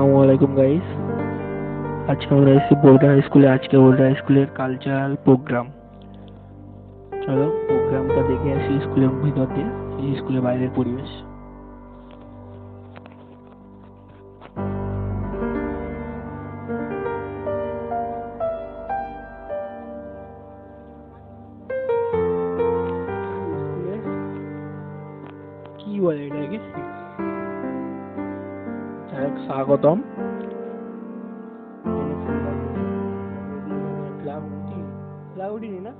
আসসালামু আলাইকুম গাইস আজকে আমরা এসেছি হাই স্কুলে আজকে হাই স্কুলের কালচারাল প্রোগ্রাম চলো প্রোগ্রামটা দেখে আসি স্কুলের ভিতর এই স্কুলের বাইরের পরিবেশ। কি বলে এটাকে হোক, স্বাগতম। ক্লাউডিনি না?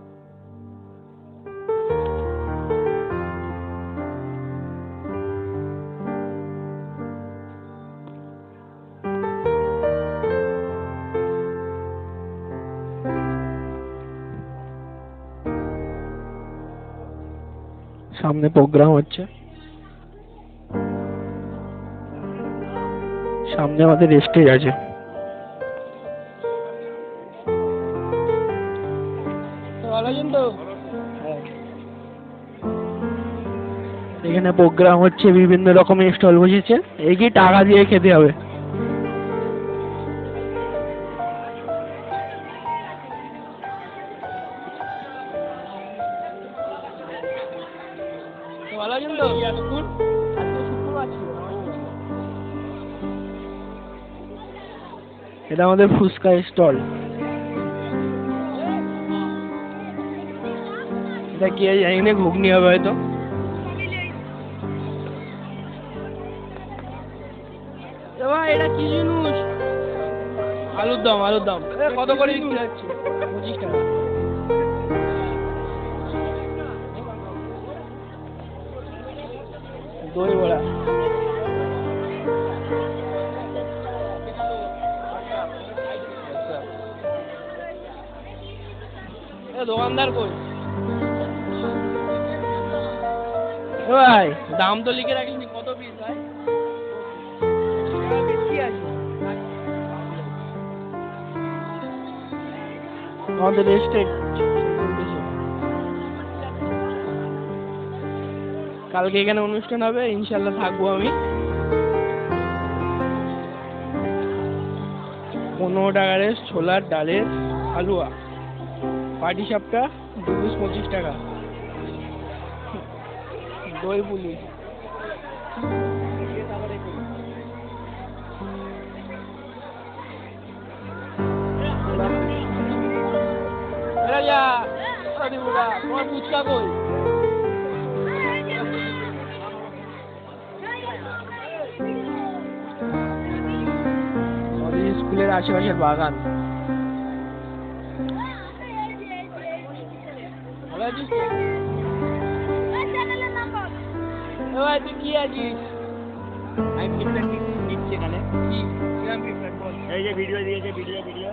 সামনে প্রোগ্রাম হচ্ছে। সামনে আমাদের স্টেজ আছে। এখানে প্রোগ্রাম হচ্ছে বিভিন্ন রকমের স্টল বসেছে। এই কি টাকা দিয়ে খেতে হবে? ভালো আছেন তো? এটা আমাদের ফুচকা স্টল। এটা কি জানি না ঘুগনি হবে হয়তো? এটা কি জিনিস? আলুর দম আলুর দম। কত করে বিক্রি হচ্ছে? পঁচিশ টাকা। দই বড়া। দোকানদার কই? ভাই। দাম তো লিখে রাখিসনি কত পিস ভাই? আমাদের রেস্টে কালকে এখানে অনুষ্ঠান হবে ইনশাল্লাহ থাকব আমি। পনেরো টাকার ছোলার ডালের হালুয়া। পাটি সাপটা দু পঁচিশ টাকা। দই পুলি। তোমার স্কুলের আশেপাশের বাগান। কি আছিস আমি ফিডব্যাক দিচ্ছি এখানে। কি কিরম feedback বল? এই যে ভিডিও দিয়েছে ভিডিও ভিডিও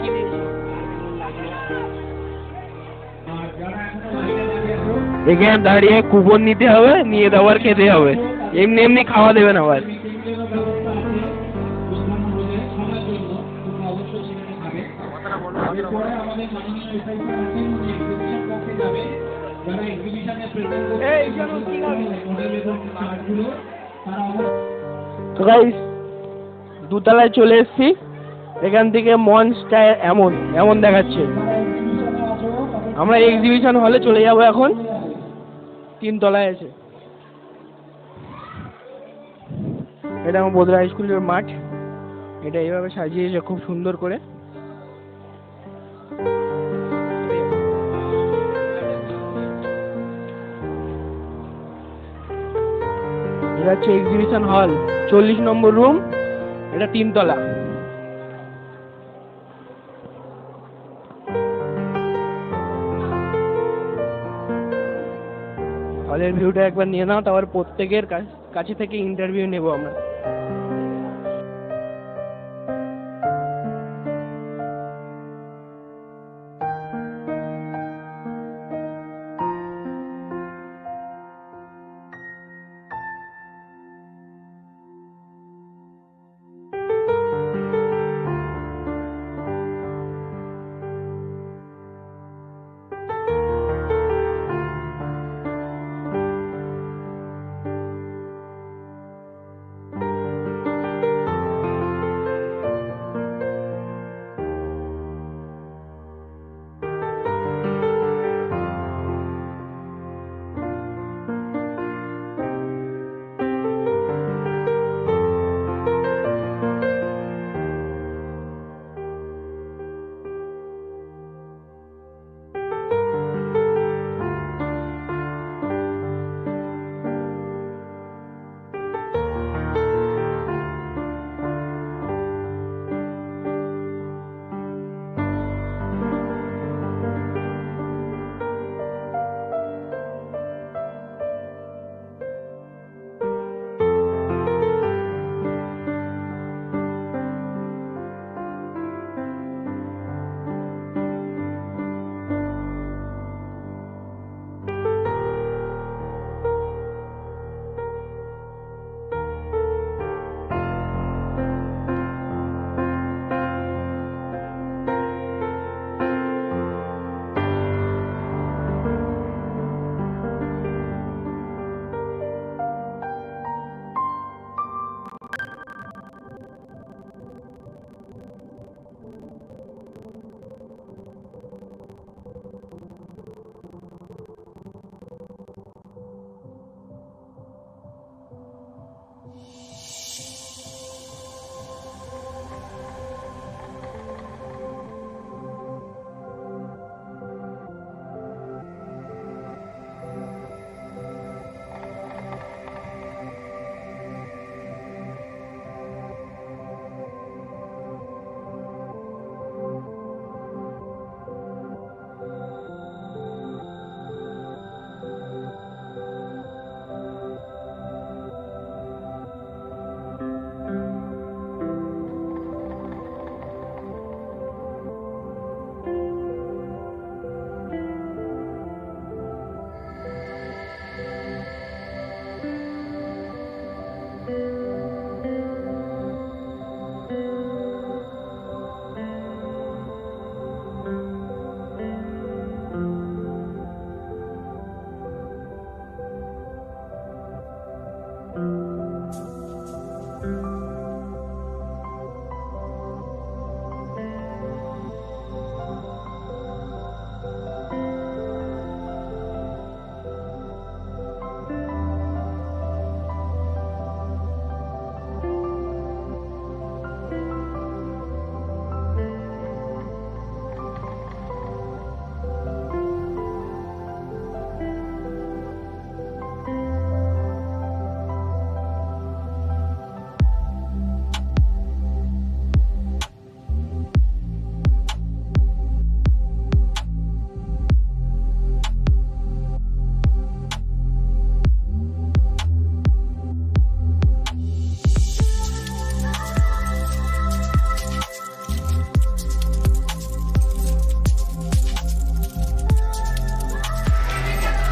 কি এখানে দাঁড়িয়ে কুপন নিতে হবে নিয়ে দেওয়ার খেতে হবে। এমনি এমনি খাওয়া দেবে না আবার। তো গাইস দুতলায় চলে এসেছি। এখান থেকে মঞ্চটা এমন এমন দেখাচ্ছে। আমরা এক্সিবিশন হলে চলে যাব এখন। তিনতলায় আছে এটা আমার বোধরা হাই স্কুলের মাঠ। এটা এইভাবে সাজিয়েছে খুব সুন্দর করে। এটা হচ্ছে এক্সিবিশন হল চল্লিশ নম্বর রুম এটা তিনতলা। হলের ভিউটা একবার নিয়ে নাও, তারপর প্রত্যেকের কাছ- কাছে থেকে ইন্টারভিউ নেব আমরা।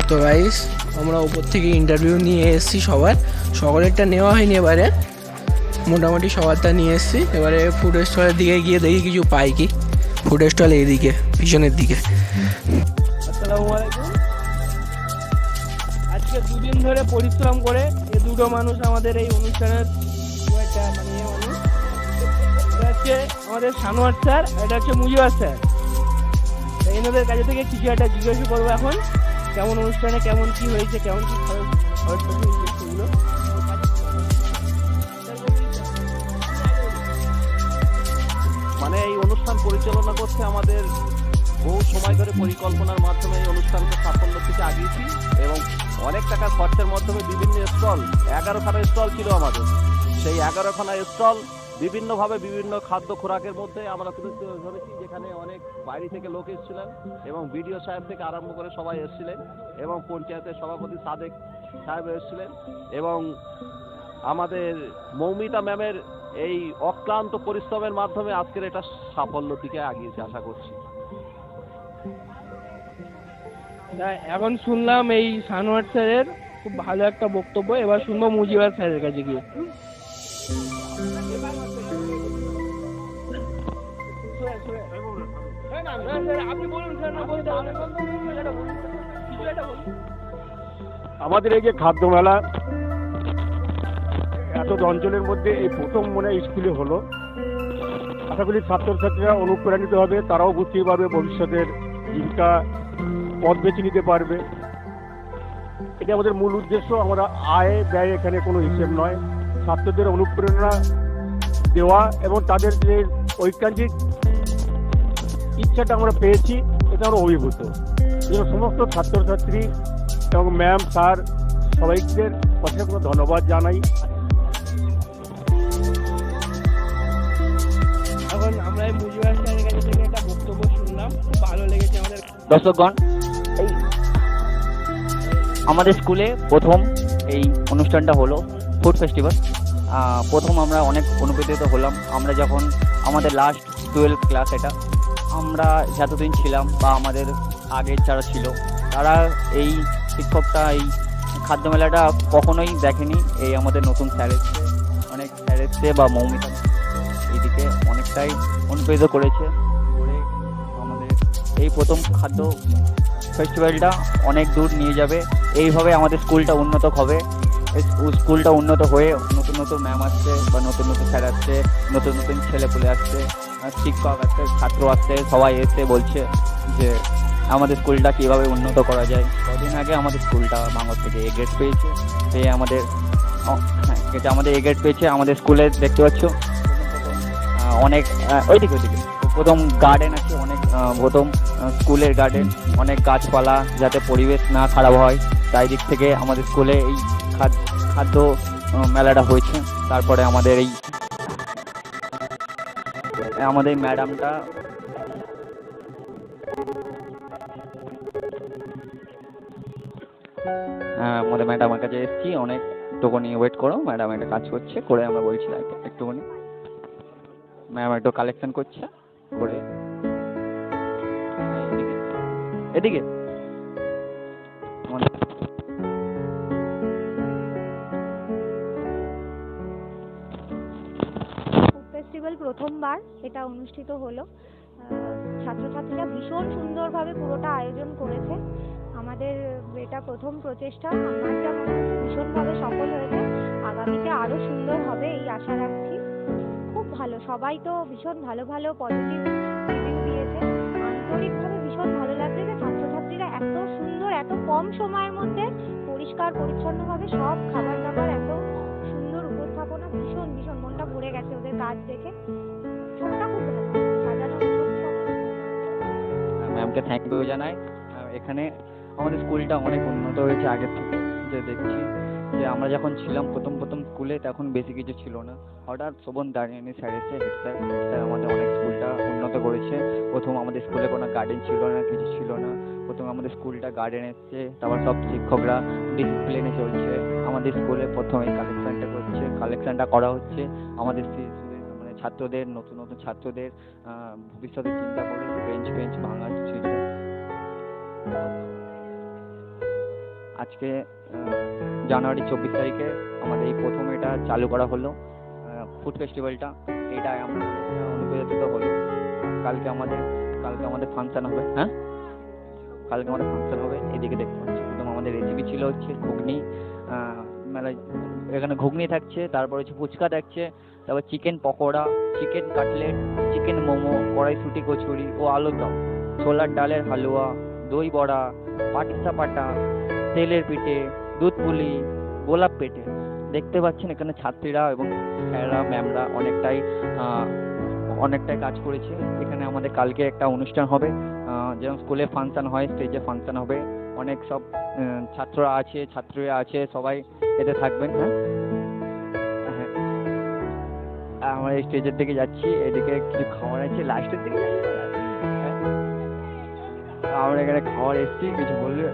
তো গাইস আমরা উপর থেকে ইন্টারভিউ নিয়ে এসেছি সবার। সকলেরটা নেওয়া হয়নি এবারে। মোটামুটি সবারটা নিয়ে এসেছি। এবারে ফুড স্টলের দিকে গিয়ে দেখি কিছু পাই কি। ফুড স্টল এইদিকে, পিছনের দিকে। আজকে দুদিন ধরে পরিশ্রম করে এই দুটো মানুষ আমাদের এই অনুষ্ঠানের মানে ইয়ে হচ্ছে আমাদের সানোয়ার স্যার, এটা হচ্ছে মুজিবার স্যার। এনাদের কাছে থেকে কিছু একটা জিজ্ঞাসা করব এখন। কেমন অনুষ্ঠানে কেমন কি হয়েছে, কেমন কি মানে এই অনুষ্ঠান পরিচালনা করতে আমাদের বহু সময় ধরে পরিকল্পনার মাধ্যমে এই অনুষ্ঠানকে সাফল্যের দিকে আগিয়েছি এবং অনেক টাকা খরচের মাধ্যমে বিভিন্ন স্টল, এগারোখানা স্টল ছিল আমাদের। সেই এগারোখানা স্টল বিভিন্নভাবে বিভিন্ন খাদ্য খোরাকের মধ্যে আমরা তুলে ধরেছি যেখানে অনেক বাইরে থেকে লোক এসেছিলেন এবং বিডিও সাহেব থেকে আরম্ভ করে সবাই এসেছিলেন এবং পঞ্চায়েতের সভাপতি সাদেক সাহেব এসেছিলেন এবং আমাদের মৌমিতা ম্যামের এই অক্লান্ত পরিশ্রমের মাধ্যমে আজকের এটা সাফল্যর দিকে আগিয়েছে আশা করছি। এখন শুনলাম এই সানোয়ার স্যারের খুব ভালো একটা বক্তব্য, এবার শুনব মুজিবার স্যারের কাছে গিয়ে। আমাদের এই যে খাদ্য মেলা, এত অঞ্চলের মধ্যে এই প্রথম মনে স্কুলে হলো। আশা করি ছাত্রছাত্রীরা অনুপ্রাণিত হবে, তারাও বুঝতে পারবে ভবিষ্যতের জীবিকা পথ বেছে নিতে পারবে। এটা আমাদের মূল উদ্দেশ্য, আমরা আয়, ব্যয় এখানে কোনো হিসেব নয়। ছাত্রদের অনুপ্রেরণা দেওয়া এবং তাদের যে ঐকান্তিক ইচ্ছাটা আমরা পেয়েছি এটা আমরা অভিভূত। জন্য সমস্ত ছাত্রছাত্রী এবং ম্যাম স্যার সবাইকে অসংখ্য ধন্যবাদ জানাই। এখন আমরা এই মুজিবার স্যারের কাছে থেকে একটা বক্তব্য শুনলাম। খুব ভালো লেগেছে আমাদের। দর্শকগণ এই আমাদের স্কুলে প্রথম এই অনুষ্ঠানটা হলো ফুড ফেস্টিভ্যাল প্রথম আমরা অনেক অনুপ্রেরিত হলাম। আমরা যখন আমাদের লাস্ট টুয়েলভ ক্লাস এটা আমরা যতদিন ছিলাম বা আমাদের আগের যারা ছিল, তারা এই শিক্ষকটা, এই খাদ্য মেলাটা কখনোই দেখেনি এই আমাদের নতুন স্যার এসছে অনেক স্যার এসছে বা মৌমিতা এইদিকে অনেকটাই অনুপ্রেরিত করেছে করে আমাদের এই প্রথম খাদ্য ফেস্টিভ্যালটা অনেক দূর নিয়ে যাবে। এইভাবে আমাদের স্কুলটা উন্নত হবে। স্কুলটা উন্নত হয়ে নতুন নতুন ম্যাম আসছে বা নতুন নতুন স্যার আসছে, নতুন নতুন ছেলেপুলে আসছে শিক্ষক আসছে ছাত্র আসছে সবাই এসে বলছে যে আমাদের স্কুলটা কীভাবে উন্নত করা যায়। কদিন আগে আমাদের স্কুলটা বাংলা থেকে এ গ্রেড পেয়েছে। পেয়ে আমাদের হ্যাঁ আমাদের এ গ্রেড পেয়েছে, আমাদের স্কুলে দেখতে পাচ্ছ অনেক ওইদিকে ওইদিকে প্রথম গার্ডেন আছে, অনেক প্রথম স্কুলের গার্ডেন অনেক গাছপালা, যাতে পরিবেশ না খারাপ হয়। তাই দিক থেকে আমাদের স্কুলে এই খাদ- খাদ্য মেলাটা হয়েছে। তারপরে আমাদের এই আমাদের ম্যাডামটা হ্যাঁ, আমাদের ম্যাডামের কাছে এসেছি। অনেক একটুখানি ওয়েট করো ম্যাডাম একটা কাজ করছে করে আমরা বলছি এক- একটুখানি। ম্যাম একটু কালেকশন করছে করে এদিকে। ফেস্টিভ্যাল প্রথমবার এটা অনুষ্ঠিত হলো। ছাত্রছাত্রীরা ভীষণ সুন্দরভাবে পুরোটা আয়োজন করেছে। আমাদের এটা প্রথম প্রচেষ্টা। আমার যা মনে হচ্ছে ভীষণভাবে সফল হয়েছে, আগামীতে আরও সুন্দর হবে এই আশা রাখছি। খুব ভালো, সবাই তো ভীষণ ভালো ভালো পজিটিভ রিভিউ দিয়েছে। আন্তরিকভাবে ভীষণ ভালো লাগছে যে ছাত্রছাত্রীরা এত সুন্দর, এত কম সময়ের মধ্যে পরিষ্কার, পরিচ্ছন্নভাবে সব খাবার দাবার এত ভরে গেছে ওদের কাজ দেখে। খুব ভালো ম্যামকে থ্যাংক ইউ জানাই। এখানে আমাদের স্কুলটা অনেক উন্নত হয়েছে আগের থেকে, যে দেখছি। যে আমরা যখন ছিলাম প্রথম প্রথম স্কুলে, তখন বেশি কিছু ছিল না। হঠাৎ শোভন দাঁড়িয়ে স্যার এসে স্যার স্যার আমাদের অনেক স্কুলটা উন্নত করেছে। প্রথম আমাদের স্কুলে কোনো গার্ডেন ছিল না, কিছু ছিল না। প্রথম আমাদের স্কুলটা গার্ডেন এসছে তারপর সব শিক্ষকরা ডিসিপ্লিনে চলছে। আমাদের স্কুলে প্রথমে কালেকশনটা করছে কালেকশনটা করা হচ্ছে। আমাদের মানে ছাত্রদের নতুন নতুন ছাত্রদের আহ, ভবিষ্যতে চিন্তা করে বেঞ্চ বেঞ্চ ভাঙা আজকে জানুয়ারি চব্বিশ তারিখে আমাদের এই প্রথম এটা চালু করা হলো ফুড ফেস্টিভ্যালটা এটা অনেকটা অনুপ্রেরিত হলো। কালকে আমাদের কালকে আমাদের ফাংশন হবে। হ্যাঁ? কালকে আমাদের ফাংশন হবে, এদিকে দেখতে পাচ্ছি। প্রথম আমাদের রেসিপি ছিল হচ্ছে ঘুগনি মানে এখানে ঘুগনি থাকছে, তারপর হচ্ছে ফুচকা থাকছে, তারপর chicken pakora chicken cutlet chicken momo, কড়াইশুটি, কচুরি ও আলুর দম। ছোলার ডালের হালুয়া, দই বড়া, পাটিসা পাটা, তেলের পিঠে, দুধ পুলি, গোলাপ পেটে। দেখতে পাচ্ছেন এখানে ছাত্রীরা এবং স্যাররা ম্যামরা অনেকটাই অনেকটাই কাজ করেছে। এখানে আমাদের কালকে একটা অনুষ্ঠান হবে। যেমন স্কুলে ফাংশন হয় স্টেজে ফাংশন হবে। অনেক সব ছাত্ররা আছে, ছাত্রীরা আছে, সবাই এতে থাকবেন হ্যাঁ? হ্যাঁ। আমরা এই স্টেজের দিকে যাচ্ছি। এদিকে কিছু খাবার আছে। লাস্টের দিকে হ্যাঁ? আমরা এখানে খাবার এসেছি। কিছু বললে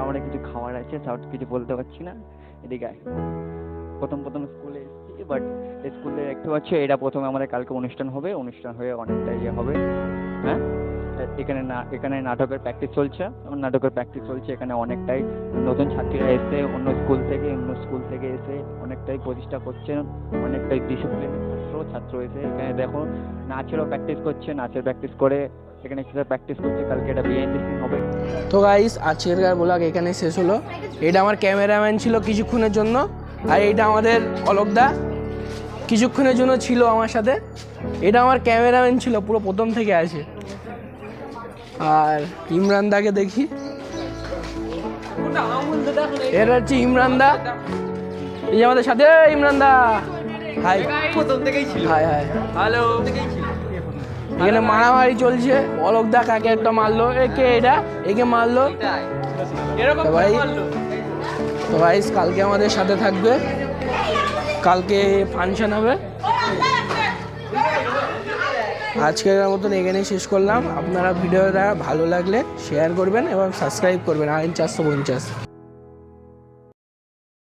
আমরা কিছু খাবার আছে। সব কিছু বলতে পারছি না। এদিকে প্রথম প্রথম স্কুলে এসেছি বাট স্কুলে দেখতে পাচ্ছ এটা প্রথমে আমাদের কালকে অনুষ্ঠান হবে, অনুষ্ঠান হয়ে অনেকটা ইয়ে হবে হ্যাঁ? এখানে না, এখানে নাটকের প্র্যাকটিস চলছে নাটকের প্র্যাকটিস চলছে, এখানে অনেকটাই নতুন ছাত্রীরা এসে, অন্য স্কুল থেকে, অন্য স্কুল থেকে এসে অনেকটাই প্রতিষ্ঠা করছে, অনেকটাই ডিসিপ্লিন ছাত্র ছাত্র এসে এখানে দেখো, নাচেরও প্র্যাকটিস করছে, নাচের প্র্যাকটিস করে এখানে এক্সারসাইজ প্র্যাকটিস করছে, কালকে এটা বিএনডি সিন হবে। তো গাইস আজকের ব্লগ এখানে শেষ হলো। এটা আমার ক্যামেরাম্যান ছিল কিছুক্ষণের জন্য, আর এটা আমাদের অলোকদা। কিছুক্ষণের জন্য ছিল আমার সাথে। এটা আমার ক্যামেরাম্যান ছিল, পুরো প্রথম থেকে আছে। আর ইমরান দাকে দেখি। এটা হচ্ছে ইমরান দা। এই যে আমাদের সাথে ইমরান দা। হাই প্রথম থেকেই ছিল হাই হাই হ্যালো এখানে মারামারি চলছে। অলোক দা কাকে একটা মারলো? এ কে এটা? একে মারলো? ভাই, তো ভাই, কালকে আমাদের সাথে থাকবে। কালকে ফাংশন হবে। আজকের মতন এখানেই শেষ করলাম। আপনারা ভিডিওটা ভালো লাগলে শেয়ার করবেন এবং সাবস্ক্রাইব করবেন। আইন চারশো পঞ্চাশ।